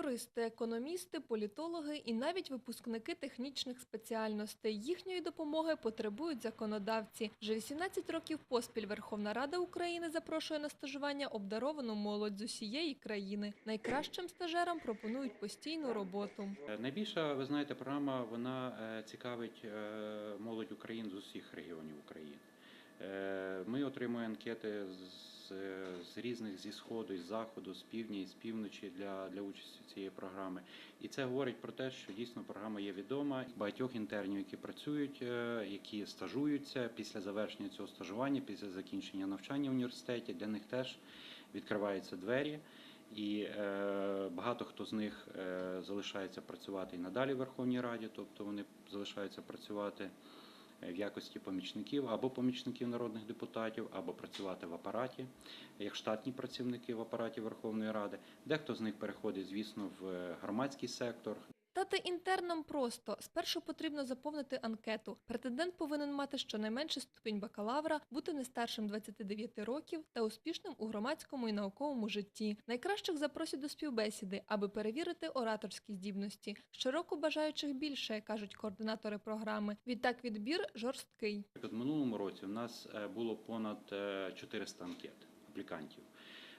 юристи, економісти, політологи і навіть випускники технічних спеціальностей. Їхньої допомоги потребують законодавці. Вже 18 років поспіль Верховна Рада України запрошує на стажування обдаровану молодь з усієї країни. Найкращим стажерам пропонують постійну роботу. Е, Найбільша, ви знаєте, програма вона е, цікавить е, молодь України з усіх регіонів України. Е, Ми отримуємо анкети з, з різних зі сходу, з заходу, з півдня і з півночі для, для участі цієї програми. І це говорить про те, що дійсно програма є відома. Багатьох інтернів, які працюють, е, які стажуються після завершення цього стажування, після закінчення навчання в університеті, для них теж відкриваються двері. І е, багато хто з них е, залишається працювати і надалі в Верховній Раді, тобто вони залишаються працювати в якості помічників або помічників народних депутатів, або працювати в апараті як штатні працівники в апараті Верховної Ради. Дехто з них переходить, звісно, в е, громадський сектор, Стати інтерном просто. Спершу потрібно заповнити анкету. Претендент повинен мати щонайменше ступінь бакалавра, бути не старшим 29 років та успішним у громадському і науковому житті. Найкращих запросять до співбесіди, аби перевірити ораторські здібності. Щороку бажаючих більше, кажуть координатори програми. Відтак відбір жорсткий. В минулому році у нас е, було понад е, 400 анкет аплікантів.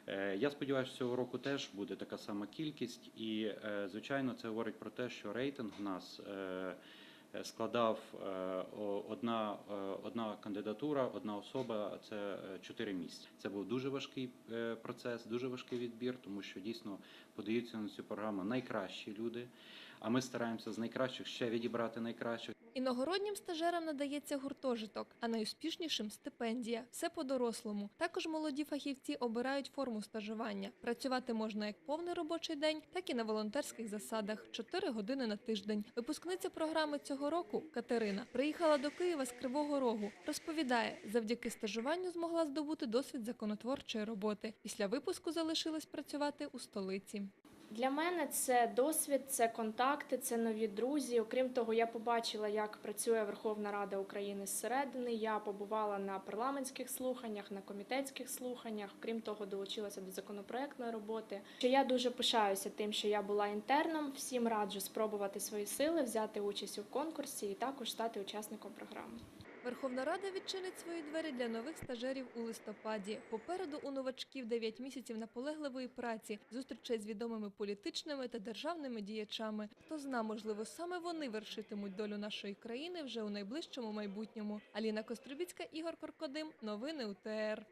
Е, Я сподіваюся, цього року теж буде така сама кількість, і е, звичайно, це говорить про те, що рейтинг у нас е, складав одна, одна кандидатура, одна особа. Це 4 місця. Це був дуже важкий процес, дуже важкий відбір, тому що дійсно подаються на цю програму найкращі люди. А ми стараємося з найкращих ще відібрати найкращих. Іногороднім стажерам надається гуртожиток, а найуспішнішим стипендія. Все по-дорослому. Також молоді фахівці обирають форму стажування. Працювати можна як повний робочий день, так і на волонтерських засадах 4 години на тиждень. Випускниця програми цього року Катерина приїхала до Києва з Кривого Рогу. Розповідає, завдяки стажуванню змогла здобути досвід законотворчої роботи. Після випуску залишилась працювати у столиці. Для мене це досвід, це контакти, це нові друзі. Окрім того, я побачила, як працює Верховна Рада України зсередини. Я побувала на парламентських слуханнях, на комітетських слуханнях. Окрім того, долучилася до законопроектної роботи. Що я дуже пишаюся тим, що я була інтерном. Всім раджу спробувати свої сили, взяти участь у конкурсі і також стати учасником програми. Верховна Рада відчинить свої двері для нових стажерів у листопаді. Попереду у новачків 9 місяців наполегливої праці, зустрічей з відомими політичними та державними діячами. Хто зна, можливо, саме вони вершитимуть долю нашої країни вже у найближчому майбутньому. Аліна Костробіцька, Ігор Коркодим. Новини УТР.